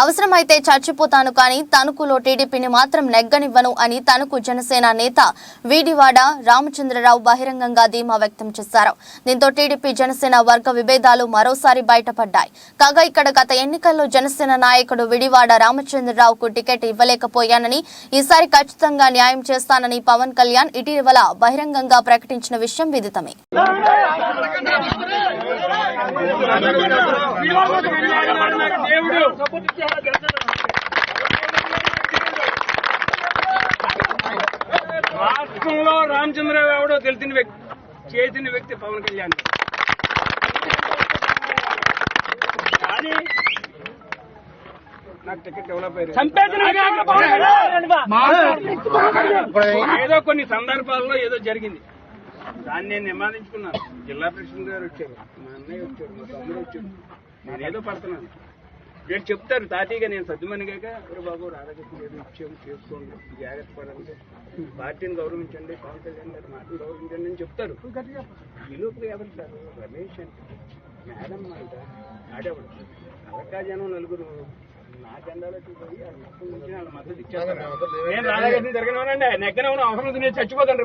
అవసరమైతే చచ్చిపోతాను కానీ తణుకులో టీడీపీని మాత్రం నెగ్గనివ్వను అని తణుకు జనసేన నేత వీడివాడ రామచంద్రరావు బహిరంగంగా ధీమా వ్యక్తం చేశారు. దీంతో టీడీపీ జనసేన వర్గ విభేదాలు మరోసారి బయటపడ్డాయి. కాగా ఇక్కడ గత ఎన్నికల్లో జనసేన నాయకుడు విడివాడ రామచంద్రరావుకు టికెట్ ఇవ్వలేకపోయానని ఈసారి ఖచ్చితంగా న్యాయం చేస్తానని పవన్ కళ్యాణ్ ఇటీవల బహిరంగంగా ప్రకటించిన విషయం విదితమే. రాష్ట్రంలో రామచంద్రరావు ఎవడో తెలిసిన వ్యక్తి చేసిన వ్యక్తి పవన్ కళ్యాణ్. కానీ నాకు టికెట్ డెవలప్ ఏదో కొన్ని సందర్భాల్లో ఏదో జరిగింది. దాన్ని నేను నిమాదించుకున్నాను. జిల్లా ప్రెసిడెంట్ గారు వచ్చారు. మా అన్నయ్య వచ్చారు మా తమ్ముడు వచ్చారు. నేనేదో పడుతున్నాను. వీళ్ళు చెప్తారు తాతీగా నేను సర్దుమనిగాక ఎవరు బాబు రాధాకృష్ణ ఏదో ఇచ్చాము చేసుకోండి జాగ్రత్త పడండి పార్టీని గౌరవించండి పవన్ కళ్యాణ్ గారు మాటలు గౌరవించండి అని చెప్తారు. ఈ లోపల ఎవరు సార్? రమేష్ అంటే మేడం అంట ఆడేవాడు అలకా జనం నలుగురు నేను రాధాకృష్ణ తిరగనివ్వనండి నెగ్గనే ఉన్న అవసరం నేను చచ్చిపోతాను.